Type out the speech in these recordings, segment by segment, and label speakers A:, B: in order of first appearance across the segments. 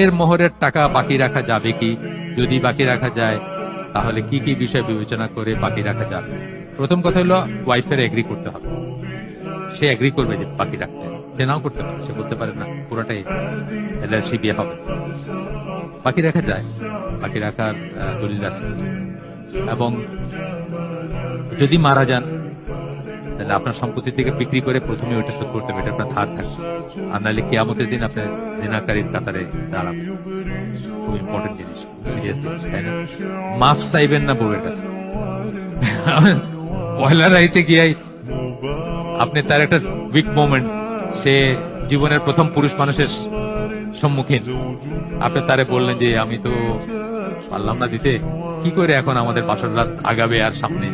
A: এর মোহরের টাকা বাকি রাখা যাবে কি? যদি বাকি রাখা যায়, তাহলে কি কি বিষয় বিবেচনা করে বাকি রাখা যাবে? প্রথম কথা হলো ওয়াইফের এগ্রি করতে হবে। সে এগ্রি করবে যে বাকি রাখতে। সে নাও করতে পারে, সে বলতে পারে না, পুরোটাই এলএলসি বিয়ে হবে। বাকি রাখা যায়। বাকি রাখার দলিল আছে। এবং যদি মারা যান তাহলে আপনার সম্পত্তি থেকে বিক্রি করে প্রথমে ওইটা শোধ করতে হবে, এটা আপনার ধার থাকবে। আর নাহলে কিয়ামতের দিন আপনার জেনাকারীর কাতারে দাঁড়াবে খুব ইম্পর্টেন্ট জিনিস সিরিয়াস জিনিস তাই না? মাফ চাইবেন না বউয়ের কাছে। পয়লা রাইতে গিয়াই আপনি তার একটা উইক মোমেন্ট সে জীবনের প্রথম পুরুষ মানুষের সম্মুখীন। আপনি তারে বললেন যে, আমি তো পারলাম না দিতে। কি করে এখন আমাদের বাসর রাত আগাবে আর সামনে?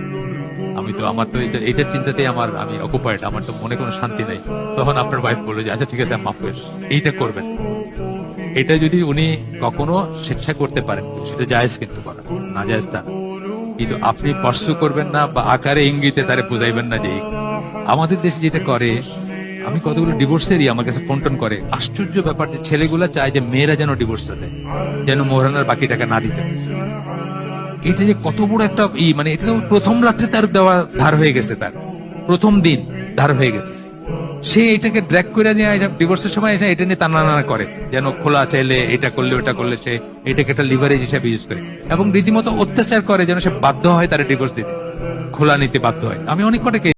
A: আমি তো আমার তো এটা এটার চিন্তাতেই আমার আমি অকুপাইড আমার তো মনে কোনো শান্তি নেই। তখন আপনার ওয়াইফ বলল যে আচ্ছা ঠিক আছে, মাফ করে এইটা করবেন। এটা যদি উনি কখনো স্বেচ্ছা করতে পারেন, সেটা জায়েজ কিন্তু করা, না জায়েজ তা কিন্তু আপনি পার্সু করবেন না বা আকারে ইঙ্গিতে তারে বুঝাইবেন না যে, আমাদের দেশে যেটা করে, আমি কতগুলো ডিভোর্সেরই আমার কাছে ফোন টোন করে। আশ্চর্য ব্যাপার যে ছেলেগুলা চায় যে মেয়েরা যেন ডিভোর্সটা দেয়, যেন মোহরানার বাকি টাকা না দিতে। এটা যে কত বড় একটা ই মানে এটা প্রথম রাত্রে তার দেওয়া ধার হয়ে গেছে তার। প্রথম দিন ধার হয়ে গেছে। সে এটাকে ড্র্যাক করে নিয়ে ডিভোর্সের সময় এটা এটা নিয়ে টানা করে। যেন খোলা চাইলে এটা করলে, ওটা করলে সে এটাকে একটা লিভারেজ হিসাবে ইউজ করে। এবং রীতিমতো অত্যাচার করে যেন সে বাধ্য হয় তার ডিভোর্স দিতে। খোলা নিতে বাধ্য হয়। আমি অনেক কটাকে